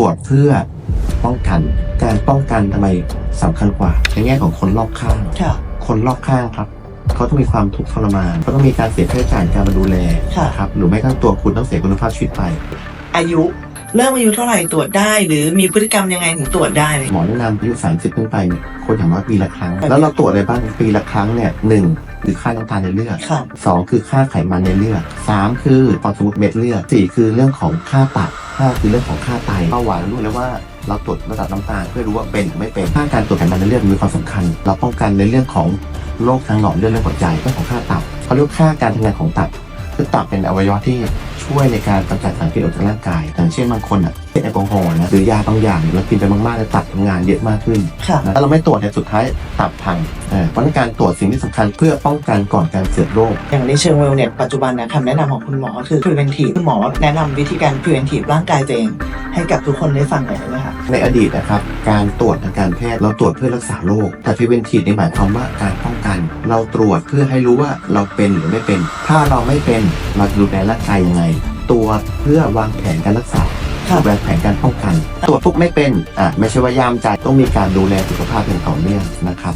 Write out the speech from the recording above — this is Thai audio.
รวจเพื่อป้องกัน การป้องกันทำไมสำคัญกว่าในแง่ของคนรอบข้าง ค่ะ คนรอบข้างครับ เขาต้องมีความทุกข์ทรมานเขาต้องมีการเสียค่าใช้จ่ายในการมาดูแลค่ะ นะครับหรือไม่ก็ตัวคุณต้องเสียคุณภาพชีวิตไป อายุ เริ่มอายุเท่าไหร่ตรวจได้ หรือมีพฤติกรรมยังไงถึงตรวจได้เลย หมอแนะนำอายุ30ขึ้นไปเนี่ยคนอย่างน้อยปีละครั้ง แล้วเราตรวจอะไรบ้างปีละครั้งเนี่ยหนึ่งคือค่าน้ำตาลในเลือดค่ะ สองคือค่าไขมันในเลือดสามคือพอสมมติเม็ดเลือดสี่คือเรื่องของค่าตับห้าคือเรื่องของค่าไตเบาหวานรู้เลยว่าเราตรวจระดับน้ำตาลเพื่อรู้ว่าเป็นหรือไม่เป็นค่าการตรวจไขมันในเลือดมีความสำคัญ เราป้องกันในเรื่องของโรคทางหลอดเลือดและหัวใจเรื่องของค่าตับเขาเรียกว่าค่าการทำงานของตับ คือตับเป็นอวัยวะที่ช่วยในการกำจัดสารพิษออกจากร่างกายอย่างเช่นบางคนอะเป็นแอลกอฮอล์นะหรือยาบางอย่างเรากินไปมากๆแล้วตับทำงานเยอะมากขึ้นค่ะ ถ้าเราไม่ตรวจเนี่ยสุดท้ายตับพังเออเพราะฉะนั้นการตรวจสิ่งที่สำคัญเพื่อป้องกันก่อนการเกิดโรค อย่างในเชิงเวลเนี่ยปัจจุบันนะคำแนะนำของคุณหมอคือ preventive คุณหมอแนะนำวิธีการ preventive ร่างกายตัวเอง ให้กับทุกคนได้ฟังหน่อยได้ไหมคะในอดีตนะครับการตรวจทางการแพทย์เราตรวจเพื่อรักษาโรคแต่ preventive นี่หมายความว่าการป้องกัน เราตรวจเพื่อให้รู้ว่าเราเป็นหรือไม่เป็น ถ้าเราไม่เป็นเราจะดูแลร่างกายยังไงตรวจเพื่อวางแผนการรักษาค่ะวางแผนการป้องกัน ตรวจปุ๊บไม่เป็นอะไม่ใช่ว่ายามใจต้องมีการดูแลสุขภาพอย่างต่อเนื่องนะครับ